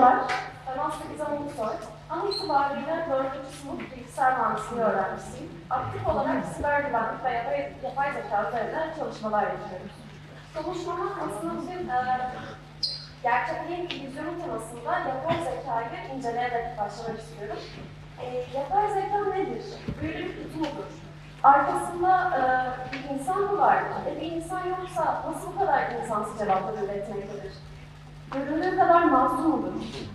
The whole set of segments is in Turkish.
Merhabalar, ben Aslı Gizem Ulusoy. An itibariyle 4. sınıf bilgisayar mühendisliği öğrencisiyim. Aktif olarak siber güvenlik ve yapay, zeka üzerinde çalışmalar yapıyorum. Konuşmama aslında bugün e, gerçekliğin illüzyonu temasında yapay zekayı inceleyerek başlamak istiyorum. E, yapay zeka nedir? Büyülü bir kutu mudur? Arkasında e, bir insan mı vardır? E, bir insan yoksa nasıl bu kadar insansız cevaplar üretmektedir? Göründüğü kadar masum mudur?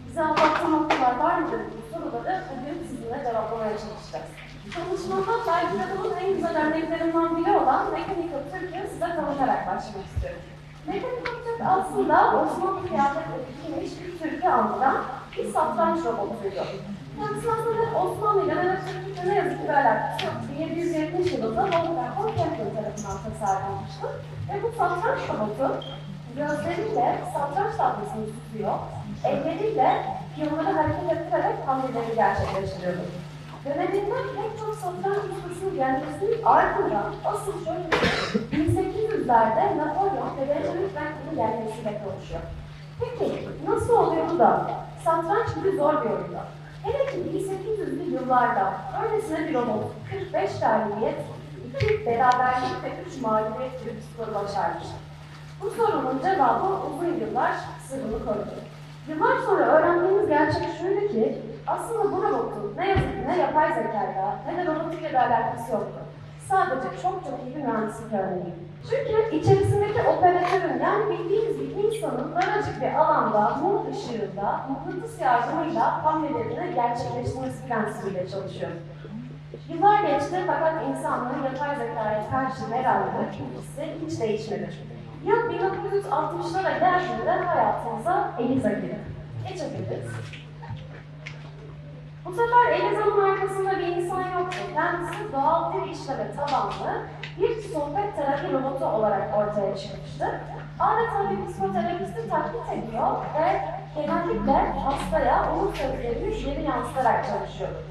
Bize anlattığı noktalar var mıdır? Bu soruları bugün sizinle cevaplamaya çalışacağız. Çalışmamda belki de bunun en güzel örneklerinden biri olan Mechanical Turk'ü size tanıtarak başlamak istiyorum. Mechanical Turk aslında Osmanlı kıyafetle dikilmiş bir Türk'ü andıran bir satranç robotuydu. Kendisi aslında Osmanlı ile Mehmet Türk'le ne yazık ki bir alakası yok. 1770 yılında Wolfgang von Kempelen tarafından tasarlanmıştı. Ve bu satranç robotu gözleriyle satranç tahtasını tutuyor, elleriyle piyonları hareket ettirerek hamleleri gerçekleştiriyordu. Döneminde pek çok satranç ustasının gelmesinin ardından asıl şöyle bir şey, 1800'lerde Napolyon ve Benjamin Franklin'in gelmesiyle konuşuyor. Peki nasıl oluyor da satranç gibi zor bir oyunda? Hele ki 1800'lü yıllarda öylesine bir robot 45 galibiyet, 2 beraberlik ve 3 mağlubiyet gibi bir skoru başarmıştı. Bu sorunun cevabı uzun yıllar sırrını korudu. Yıllar sonra öğrendiğimiz gerçek şuydu ki aslında bu robotun ne yazık ki ne yapay zekayla ne de robotikle de alakası yoktu. Sadece çok çok iyi bir mühendislik örneği. Çünkü içerisindeki operatörün yani bildiğimiz bir insanın daracık bir alanda mum ışığında mıknatıs yardımıyla hamlelerini gerçekleştirmesi prensibiyle çalışıyor. Yıllar geçti fakat insanlığın yapay zekaya karşı merakı, ilgisi hiç değişmedi. Yıl 1960'lara geldiğinde hayatımıza Eliza girdi. Geçebiliriz. Bu sefer Eliza'nın arkasında bir insan yoktu. Kendisi doğal bir işleme tabanlı bir sohbet terapi robotu olarak ortaya çıkmıştı. Adeta bir psikoterapisti taklit ediyor ve genellikle hastaya onun sözlerini geri yansıtarak çalışıyordu.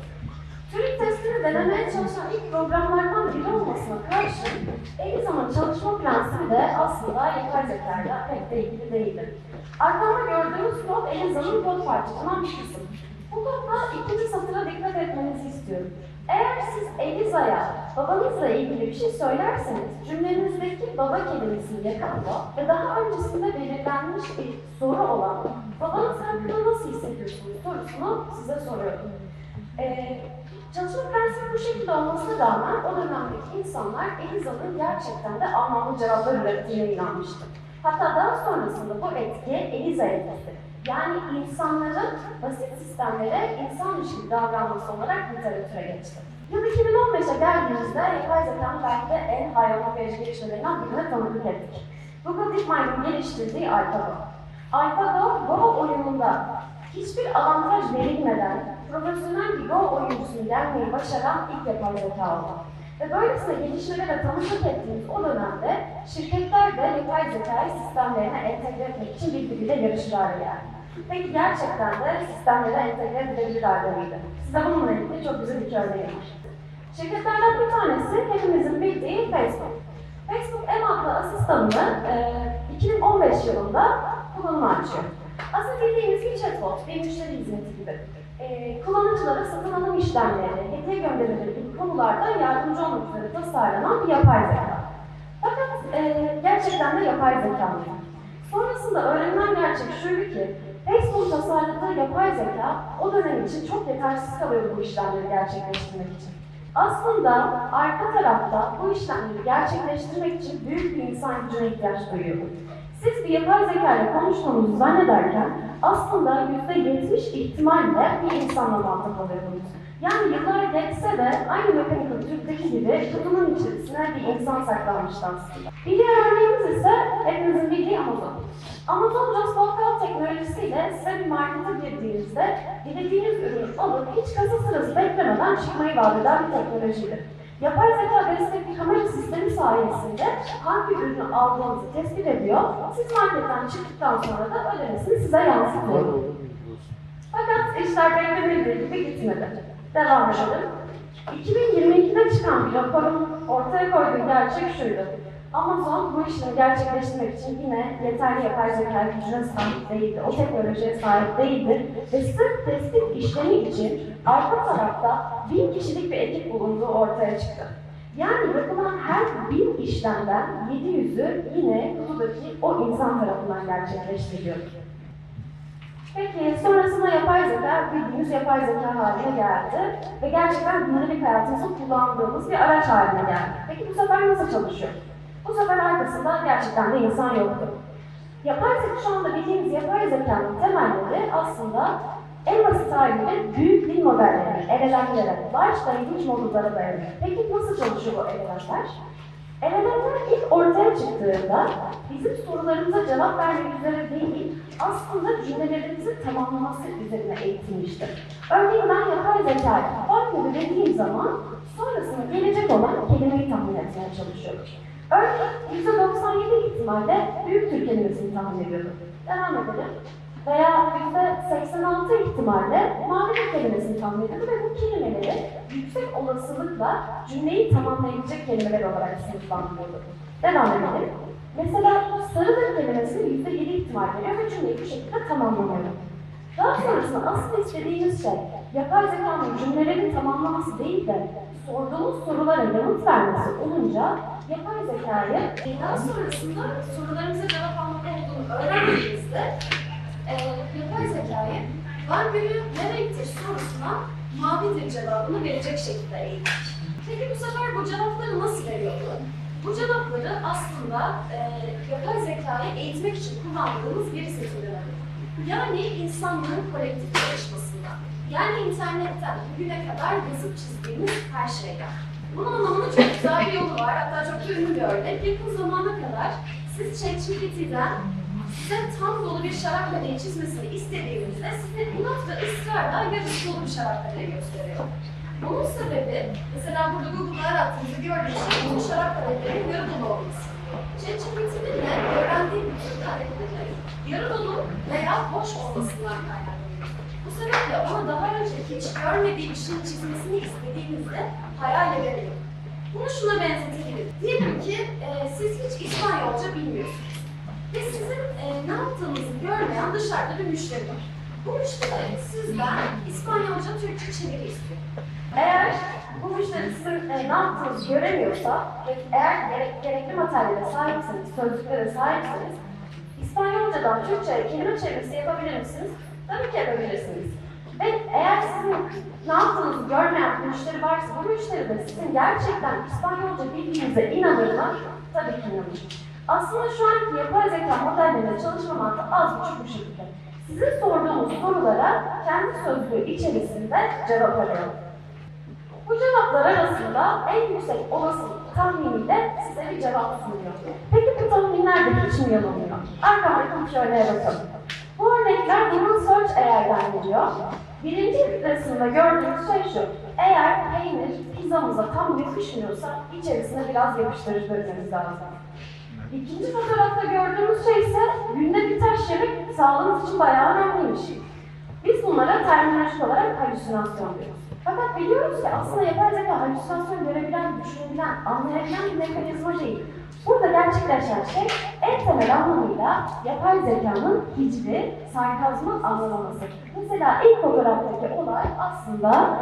Turing testini denemeye çalışan ilk programlardan biri olmasına karşın Eliza'nın çalışma prensibi aslında yapay zekayla pek de ilgili değildi. Arkamda gördüğünüz kod Eliza'nın kod parçasından bir kısım. Bu kodda ikinci satıra dikkat etmenizi istiyorum. Eğer siz Eliza'ya babanızla ilgili bir şey söylerseniz cümlenizdeki baba kelimesini yakalıyor ve daha öncesinde belirlenmiş bir soru olan babanız hakkında nasıl hissediyorsunuz sorusunu size soruyorum. Ee, çalışma prensibi bu şekilde olmasına rağmen o dönemdeki insanlar Eliza'nın gerçekten de anlamlı cevaplar ürettiğine inanmıştı. Hatta daha sonrasında bu etki Eliza etkisi. Yani insanların basit sistemlere insanmış gibi davranması olarak literatüre geçti. Yıl 2015'e geldiğimizde yapay zekanın belki de en hayvan verici gelişmelerinden birine tanıklık ettik. Google DeepMind'in geliştirdiği AlphaGo. AlphaGo, Go oyununda hiçbir avantaj verilmeden profesyonel Go oyuncusunu yenmeyi başaran ilk yapay zeka oldu. Ve böylesine gelişmelere tanıklık ettiğimiz o dönemde şirketler de yapay zekayı sistemlerine entegre etmek için birbiriyle yarışır hale geldi. Peki gerçekten de sistemlere entegre edilebilir halde miydi? Size bununla ilgili çok güzel bir örneğim var. Şirketlerden bir tanesi hepimizin bildiği Facebook. Facebook M adlı asistanını e, 2015 yılında kullanıma açıyor. Aslında bildiğimiz bir chatbot, bir müşteri hizmeti gibi. E, kullanıcılara satın alım işlemleri, hediye gönderileri gibi konularda yardımcı olmak üzere tasarlanan bir yapay zeka. Fakat e, gerçekten de yapay zeka mı? Sonrasında öğrenilen gerçek şuydu ki, Facebook tasarladığı yapay zeka o dönem için çok yetersiz kalıyordu bu işlemleri gerçekleştirmek için. Aslında arka tarafta bu işlemleri gerçekleştirmek için büyük bir insan gücüne ihtiyaç duyuyordu. Siz bir yapay zeka ile konuşmanızı zannederken aslında %70 ihtimalle bir insanla muhatap alıyordunuz. Yani yıllar geçse de aynı mekanikal Türk'teki gibi kutunun içerisine bir insan saklanmıştı aslında. Bir diğer örneğimiz ise hepimizin bildiği Amazon. Amazon Just Walk Out teknolojisiyle size bir markete girdiğinizde dilediğiniz ürünü alıp hiç kasa sırası beklemeden çıkmayı vaat eden bir teknolojidir. Yapay zeka destekli kamera sistemi sayesinde hangi ürünü aldığınızı tespit ediyor, siz marketten çıktıktan sonra da ödemesini size yansıtıyor. Fakat işler beklenildiği gibi gitmedi. Devam edelim. 2022'de çıkan bir raporun ortaya koyduğu gerçek şuydu. Amazon bu işlemi gerçekleştirmek için yine yeterli yapay zeka gücüne sahip değildi. O teknolojiye sahip değildi. Ve sırf tespit işlemi için arka tarafta bin kişilik bir ekip bulunduğu ortaya çıktı. Yani yapılan her bin işlemden 700'ü yine kutudaki o insan tarafından gerçekleştiriliyor. Peki sonrasında yapay zeka bildiğimiz yapay zeka haline geldi ve gerçekten günlük hayatımızda kullandığımız bir araç haline geldi. Peki bu sefer nasıl çalışıyor? Bu sefer arkasında gerçekten de insan yoktu. Yapay zeka şu anda bildiğimiz yapay zekanın temelleri aslında en basit haliyle büyük dil modelleri, LLM'lere, Large Language Model'lara dayanıyor. Peki nasıl çalışıyor bu LLM'ler? LLM'ler ilk ortaya çıktığında bizim sorularımıza cevap vermek üzere değil, aslında cümlelerimizi tamamlaması üzerine eğitilmiştir. Örneğin ben yapay var mı dediğim zaman sonrasında gelecek olan kelimeyi tahmin etmeye çalışıyorum. Örneğin %97 ihtimalle büyük Türk kelimesini tahmin ediyordum. Devam edelim. Veya %86 ihtimalle Türk kelimesini tahmin ediyordum ve bu kelimeleri yüksek olasılıkla cümleyi tamamlayabilecek kelimeler olarak sınıflandırıyordum. Devam edelim. Mesela sarıdır kelimesini yüzde yedi ihtimal veriyor ve cümleyi bu şekilde tamamlamıyorum. Daha sonrasında asıl istediğimiz şey yapay zekanın cümleleri tamamlaması değil de sorduğumuz sorulara yanıt vermesi olunca yapay zekayı daha sonrasında sorularımıza cevap almak olduğunu öğrendiğimizde e, yapay zekayı var gölü nerededir sorusuna mavidir cevabını verecek şekilde eğittik. Peki bu sefer bu cevapları nasıl veriyordu? Bu cevapları aslında e, yapay zekayı eğitmek için kullandığımız veri alıyor. Yani insanlığın kolektif çalışmasından. Yani internetten bugüne kadar yazıp çizdiğimiz her şeyden. Bunun anlamının çok güzel bir yolu var. Hatta çok da ünlü bir örnek. Yakın zamana kadar siz ChatGPT'den size tam dolu bir şarap kadehi çizmesini istediğinizde size inat ve ısrarla yarısı dolu bir şarap kadehi gösteriyor. Bunun sebebi, mesela burada Google'da arattığınızda gördüğünüz şey bu şarap kadehlerinin yarı dolu olması. ChatGPT'nin de öğrendiği bütün kadehlerin yarı dolu veya boş olmasından kaynaklanıyor. Bu sebeple ona daha önce hiç görmediği bir şeyin çizmesini istediğinizde hayal edemiyor. Bunu şuna benzetebiliriz. Diyelim ki e, siz hiç İspanyolca bilmiyorsunuz. Ve sizin e, ne yaptığınızı görmeyen dışarıda bir müşteri var. Bu müşteri sizden İspanyolca Türkçe çeviri istiyor. Eğer bu müşteri sizin e, ne yaptığınızı göremiyorsa ve eğer gerek, gerekli materyale sahipseniz, sözlüklere sahipseniz İspanyolcadan Türkçe'ye kelime çevirisi yapabilir misiniz? Tabii ki yapabilirsiniz. Ve eğer sizin ne yaptığınızı görmeyen bir müşteri varsa bu müşteri de sizin gerçekten İspanyolca bildiğinize inanır mı? Tabii ki inanır. Aslında şu anki yapay zeka modellerinde çalışma mantığı az buçuk bu şekilde. Sizin sorduğunuz sorulara kendi sözlüğü içerisinde cevap arıyor. Bu cevaplar arasında en yüksek olasılık tahminiyle size bir cevap sunuyor. Peki bu tahminler de hiç mi yanılmıyor? Arkamdaki üç örneğe bakalım. Bu örnekler Google Search AI'den geliyor. Birinci kısmında gördüğünüz şey şu. Eğer peynir pizzamıza tam yakışmıyorsa içerisine biraz yapıştırıcı dökmemiz lazım. İkinci fotoğrafta gördüğümüz şey ise günde bir taş yemek sağlığımız için bayağı önemliymiş. Biz bunlara terminolojik olarak halüsinasyon diyoruz. Fakat biliyoruz ki aslında yapay zeka halüsinasyon görebilen, düşünebilen, anlayabilen bir mekanizma değil. Burada gerçekleşen şey en temel anlamıyla yapay zekanın hicri, sarkazmı anlamaması. Mesela ilk fotoğraftaki olay aslında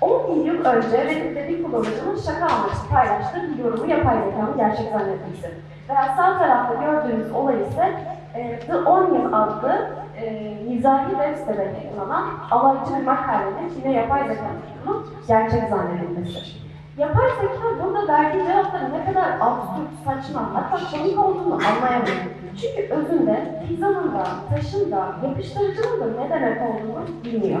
10 bin yıl önce Reddit'te bir kullanıcının şaka amaçlı paylaştığı bir yorumu yapay zekanın gerçek zannetmesi. Veya sağ tarafta gördüğünüz olay ise e, The Onion adlı e, mizahi web sitede yayınlanan alaycı bir makalenin yine yapay zekanın bunu gerçek zannedilmesi. Yapay zeka burada verdiği cevapların ne kadar absürt, saçma, hatta komik olduğunu anlayamıyor. Çünkü özünde pizzanın da, taşın da, yapıştırıcının da ne demek olduğunu bilmiyor.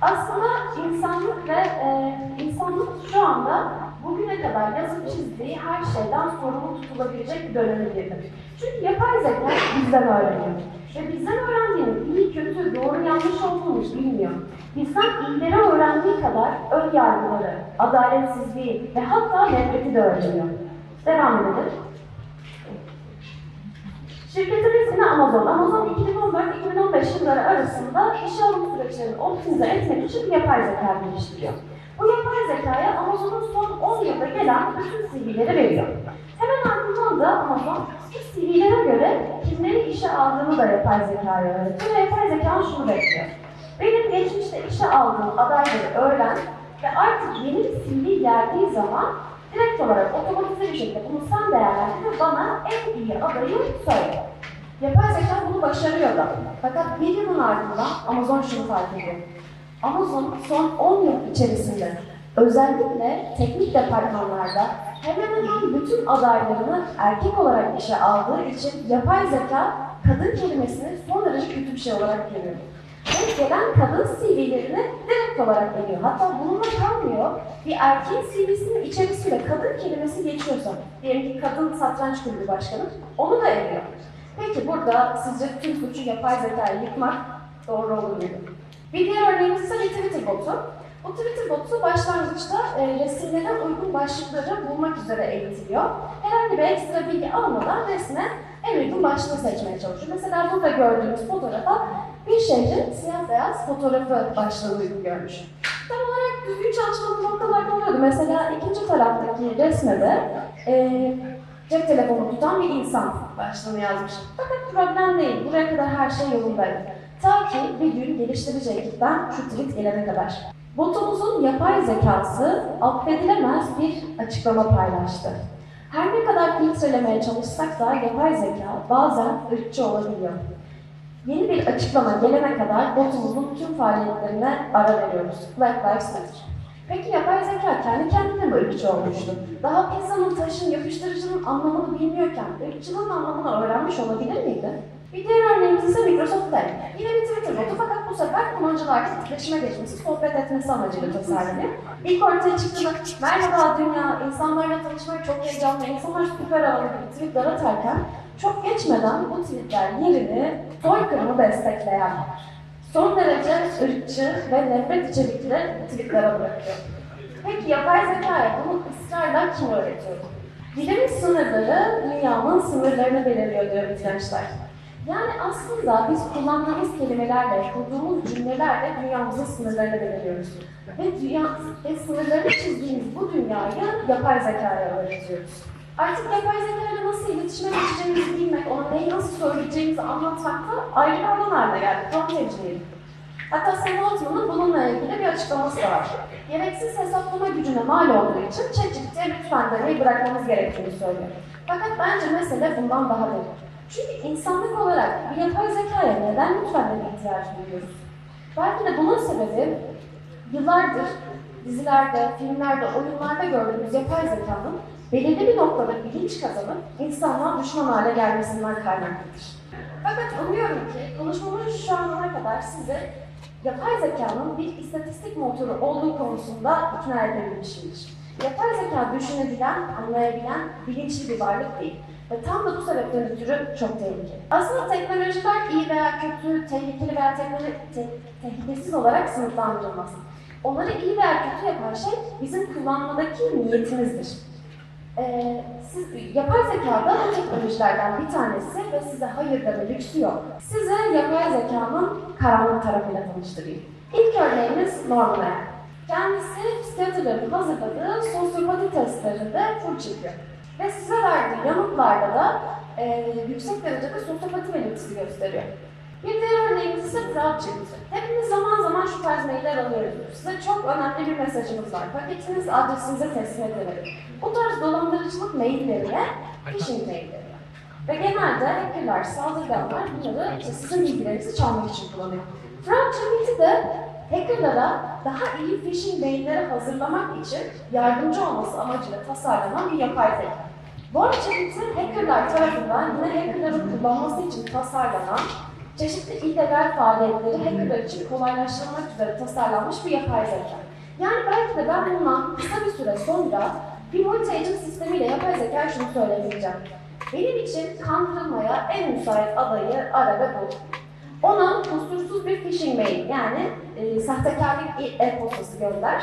Aslında insanlık ve e, insanlık şu anda bugüne kadar yazıp çizdiği her şeyden sorumlu tutulabilecek bir döneme girdi. Çünkü yapay zeka bizden öğreniyor. Ve bizden öğrendiğini iyi, kötü, doğru, yanlış olduğunu bilmiyor. Bizden iyileri öğrendiği kadar ön yargıları, adaletsizliği ve hatta nefreti de öğreniyor. Devam edelim. Şirketimiz yine Amazon. Amazon 2014-2015 yılları arasında işe alım süreçlerini optimize etmek için yapay zeka geliştiriyor. Bu yapay zekaya Amazon'un son 10 yılda gelen bütün CV'leri veriyor. Hemen ardından da Amazon bu CV'lere göre kimleri işe aldığını da yapay zekaya öğretiyor ve yapay zeka şunu bekliyor. Benim geçmişte işe aldığım adayları öğren ve artık yeni CV geldiği zaman direkt olarak otomatize bir şekilde bunu sen değerlendir ve bana en iyi adayı söyle. Yapay zeka bunu başarıyor da. Fakat bir yılın ardından Amazon şunu fark ediyor. Amazon son 10 yıl içerisinde özellikle teknik departmanlarda hemen hemen bütün adaylarını erkek olarak işe aldığı için yapay zeka kadın kelimesini son derece kötü bir şey olarak görüyor. Ve gelen kadın CV'lerini direkt olarak eliyor. Hatta bununla kalmıyor. Bir erkeğin CV'sinin içerisinde kadın kelimesi geçiyorsa, diyelim ki kadın satranç kulübü başkanı, onu da eliyor. Peki burada sizce tüm suçu yapay zekayı yıkmak doğru olur muydu? Bir diğer örneğimiz ise bir Twitter botu. Bu Twitter botu başlangıçta e, resimlere uygun başlıkları bulmak üzere eğitiliyor. Herhangi bir ekstra bilgi almadan resme en uygun başlığı seçmeye çalışıyor. Mesela burada gördüğümüz fotoğrafa bir şehrin siyah beyaz fotoğrafı başlığı uygun görmüş. Tam olarak düzgün çalışmalı noktalarda oluyordu. Mesela ikinci taraftaki resme de e, cep telefonu tutan bir insan başlığını yazmış. Fakat problem değil. Buraya kadar her şey yolundaydı. Ta ki bir gün geliştirici ekipten şu tweet gelene kadar. Botumuzun yapay zekası affedilemez bir açıklama paylaştı. Her ne kadar filtrelemeye çalışsak da yapay zeka bazen ırkçı olabiliyor. Yeni bir açıklama gelene kadar botumuzun tüm faaliyetlerine ara veriyoruz. Black Lives Matter. Peki yapay zeka kendi kendine mi ırkçı olmuştu? Daha pizzanın, taşın, yapıştırıcının anlamını bilmiyorken ırkçılığın anlamını öğrenmiş olabilir miydi? Bir diğer örneğimiz ise Microsoft Play. Yine bir Twitter botu fakat bu sefer kullanıcılarla etkileşime geçmesi, sohbet etmesi amacıyla tasarlanıyor. İlk ortaya çıktığında merhaba dünya, insanlarla tanışmak çok heyecanlı, insanlar süper havalı gibi tweetler atarken çok geçmeden bu tweetler yerini soykırımı destekleyen, son derece ırkçı ve nefret içerikli tweetlere bırakıyor. Peki yapay zekaya bunu ısrarla kim öğretiyor? Bilimin sınırları dünyanın sınırlarını belirliyor diyor bitirmişler. Yani aslında biz kullandığımız kelimelerle, kurduğumuz cümlelerle dünyamızın sınırlarını belirliyoruz. Ve dünya ve sınırlarını çizdiğimiz bu dünyayı yapay zekaya öğretiyoruz. Artık yapay zekayla nasıl iletişime geçeceğimizi bilmek, ona neyi nasıl söyleyeceğimizi anlatmak da ayrı bir alan haline geldi. Prompt engineering. Hatta Sam Altman'ın bununla ilgili bir açıklaması da var. Gereksiz hesaplama gücüne mal olduğu için ChatGPT'ye lütfen demeyi bırakmamız gerektiğini söylüyor. Fakat bence mesele bundan daha derin. Çünkü insanlık olarak bir yapay zekaya neden lütfen deme ihtiyacı duyuyoruz? Belki de bunun sebebi yıllardır dizilerde, filmlerde, oyunlarda gördüğümüz yapay zekanın belirli bir noktada bilinç kazanıp insanlığa düşman hale gelmesinden kaynaklıdır. Fakat umuyorum ki konuşmamın şu ana kadar size yapay zekanın bir istatistik motoru olduğu konusunda ikna edebilmişimdir. Yapay zeka düşünebilen, anlayabilen, bilinçli bir varlık değil. Tam da bu sebepten ötürü çok tehlikeli. Aslında teknolojiler iyi veya kötü, tehlikeli veya teknoloji, te- tehlikesiz olarak sınıflandırılmaz. Onları iyi veya kötü yapan şey bizim kullanmadaki niyetimizdir. Ee, siz, yapay zekada o teknolojilerden bir tanesi ve size hayır deme lüksü yok. Size yapay zekanın karanlık tarafıyla tanıştırayım. İlk örneğimiz Norman. Kendisi psikiyatrların hazırladığı sosyopati testlerinde full çıkıyor. Ve size verdiği yanıtlarda da e, yüksek derecede sosyopati belirtisi gösteriyor. Bir diğer örneğimiz ise fraud çıktı. Hepimiz zaman zaman şu tarz mailler alıyoruz. Size çok önemli bir mesajımız var. Paketiniz adresinize teslim edilir. Bu tarz dolandırıcılık maillerine phishing mailleri. Ve genelde hackerlar, saldırganlar bunları işte sizin bilgilerinizi çalmak için kullanıyor. Fraud Trinity de hackerlara daha iyi phishing mailleri hazırlamak için yardımcı olması amacıyla tasarlanan bir yapay zeka. Bu Trinity hackerlar tarafından yine hackerların kullanması için tasarlanan çeşitli illegal faaliyetleri hackerlar için kolaylaştırmak üzere tasarlanmış bir yapay zeka. Yani belki de ben bundan kısa bir süre sonra bir multi-agent sistemiyle yapay zeka şunu söyleyebileceğim. Benim için kandırılmaya en müsait adayı ara ve bul. Ona bir phishing mail yani e, sahtekarlık e-postası gönder.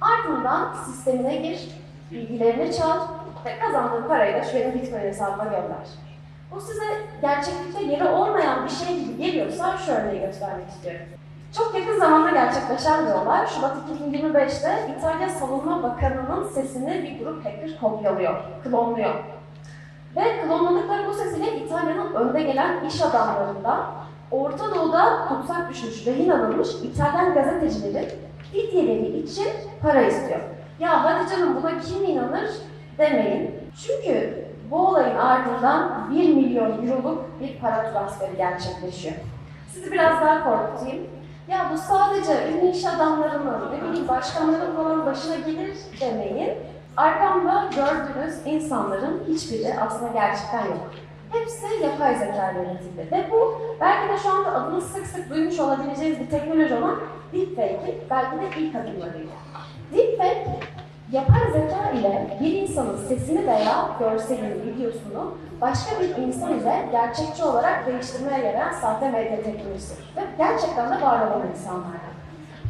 Ardından sistemine gir, bilgilerini çal ve kazandığın parayı da şu benim Bitcoin hesabıma gönder. Bu size gerçeklikte yeri olmayan bir şey gibi geliyorsa şu örneği göstermek istiyorum. Çok yakın zamanda gerçekleşen bir olay. Şubat 2025'te İtalya Savunma Bakanı'nın sesini bir grup hacker kopyalıyor, klonluyor. Ve klonladıkları bu sesiyle İtalya'nın önde gelen iş adamlarından Orta Doğu'da tutsak düşmüş, rehin alınmış İtalyan gazetecilerin fidyeleri için para istiyor. Ya hadi canım buna kim inanır demeyin. Çünkü bu olayın ardından 1 milyon euroluk bir para transferi gerçekleşiyor. Sizi biraz daha korkutayım. Ya bu sadece ünlü iş adamlarının, ne bileyim başkanların falan başına gelir demeyin. Arkamda gördüğünüz insanların hiçbiri aslında gerçekten yok. Hepsi yapay zeka üretildi. Ve bu belki de şu anda adını sık sık duymuş olabileceğiniz bir teknoloji olan deepfake'in belki de ilk adımlarıydı. Deepfake, yapay zeka ile bir insanın sesini veya görselini, videosunu başka bir insan ile gerçekçi olarak değiştirmeye yarayan sahte medya teknolojisi. Ve gerçekten de var olan insanlardan.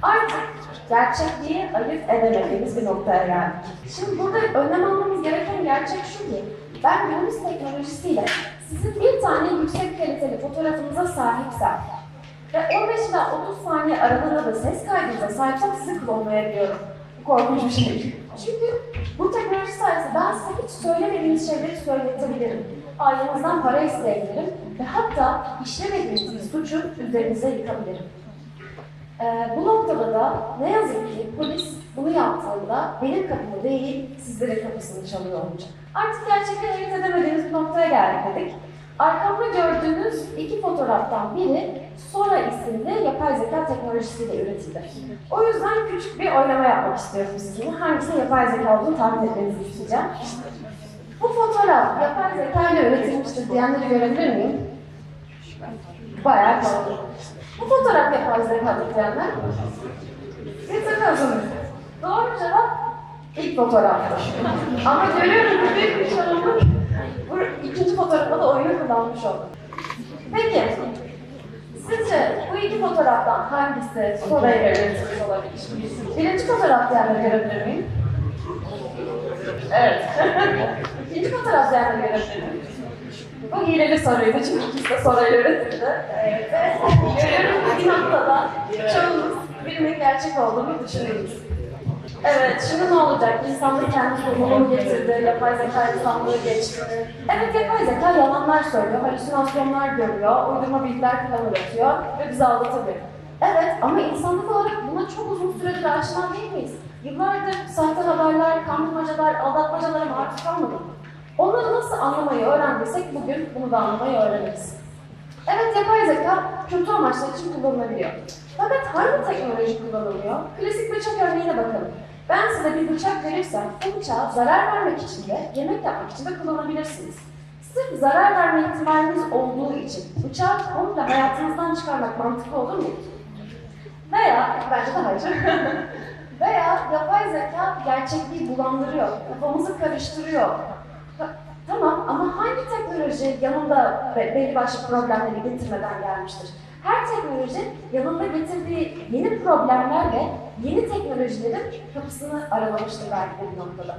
Artık gerçekliği ayırt edemediğimiz bir noktaya geldik. Şimdi burada önlem almamız gereken gerçek şu ki, ben günümüz teknolojisiyle sizin bir tane yüksek kaliteli fotoğrafınıza sahipsem ve 15 ila 30 saniye aralığında da ses kaydınıza sahipsem sizi klonlayabiliyorum. Bu korkunç bir şey. Çünkü bu teknoloji sayesinde ben size hiç söylemediğiniz şeyleri söyletebilirim. Ailenizden para isteyebilirim ve hatta işlemediğiniz bir suçu üzerinize yıkabilirim. Ee, bu noktada da ne yazık ki bunu yaptığında benim kapımı değil, sizlerin kapısını çalıyor olacak. Artık gerçekten ayırt edemediğimiz bir noktaya geldik dedik. Arkamda gördüğünüz iki fotoğraftan biri Sora isimli yapay zeka teknolojisiyle üretildi. O yüzden küçük bir oynama yapmak istiyorum sizinle. Hangisinin yapay zeka olduğunu tahmin etmenizi isteyeceğim. Bu fotoğraf yapay zeka ile üretilmiştir diyenleri görebilir miyim? Bayağı kaldı. Bu fotoğraf yapay zeka diyenler? Getirmiyorsunuz. Doğru cevap ilk fotoğraftı. Ama görüyorum ki büyük bir çoğunluk bu ikinci fotoğrafa da oyunu kullanmış oldu. Peki, sizce bu iki fotoğraftan hangisi Sora'ya üretilmiş olabilir? Birinci fotoğraf diyenleri görebilir miyim? Evet. İkinci fotoğraf diyenleri görebilir miyim? Bu hileli soruydu çünkü ikisi de soruyla üretildi. Evet. Görüyorum ki bir noktada çoğunuz birinin gerçek olduğunu düşünüyoruz. Evet, şimdi ne olacak? İnsanlık kendi sorumluluğunu getirdi, yapay zeka insanlığı geçti. Evet, yapay zeka yalanlar söylüyor, halüsinasyonlar görüyor, uydurma bilgiler falan üretiyor ve bizi aldatabilir. Evet, ama insanlık olarak buna çok uzun süredir aşina değil miyiz? Yıllardır sahte haberler, kandırmacalar, aldatmacalara maruz kalmadık. Onları nasıl anlamayı öğrendiysek bugün bunu da anlamayı öğreniriz. Evet, yapay zeka kötü amaçlar için kullanılabiliyor. Fakat hangi teknoloji kullanılıyor? Klasik bıçak örneğine bakalım. Ben size bir bıçak verirsem, bu bıçağı zarar vermek için de, yemek yapmak için de kullanabilirsiniz. Sırf zarar verme ihtimaliniz olduğu için bıçağı komple hayatınızdan çıkarmak mantıklı olur mu? Veya, bence de hayır. Veya yapay zeka gerçekliği bulandırıyor, kafamızı karıştırıyor. Ta- Tamam ama hangi teknoloji yanında be- belli başlı problemleri getirmeden gelmiştir? Her teknoloji yanında getirdiği yeni problemlerle yeni teknolojilerin kapısını aralamıştır belki de bir noktada.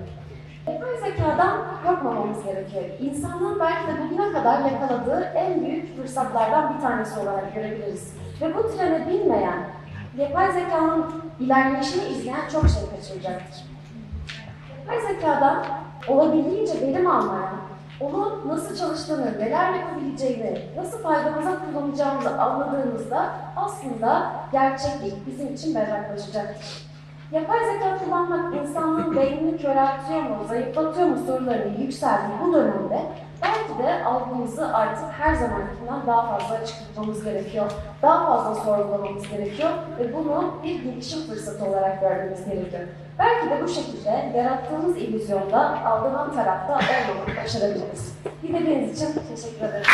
Yapay zekadan korkmamamız gerekiyor. İnsanlığın belki de bugüne kadar yakaladığı en büyük fırsatlardan bir tanesi olarak görebiliriz. Ve bu trene binmeyen, yapay zekanın ilerleyişini izleyen çok şey kaçıracaktır. Yapay zekadan olabildiğince verim almaya, onun nasıl çalıştığını, neler yapabileceğini, nasıl faydamıza kullanacağımızı anladığımızda aslında gerçeklik bizim için berraklaşacaktır. Yapay zeka kullanmak insanlığın beynini köreltiyor mu, zayıflatıyor mu sorularının yükseldiği bu dönemde belki de algımızı artık her zamankinden daha fazla açık tutmamız gerekiyor. Daha fazla sorgulamamız gerekiyor ve bunu bir gelişim fırsatı olarak görmemiz gerekiyor. Belki de bu şekilde yarattığımız illüzyonda algılanan tarafta olmamayı başarabiliriz. Dinlediğiniz için teşekkür ederim.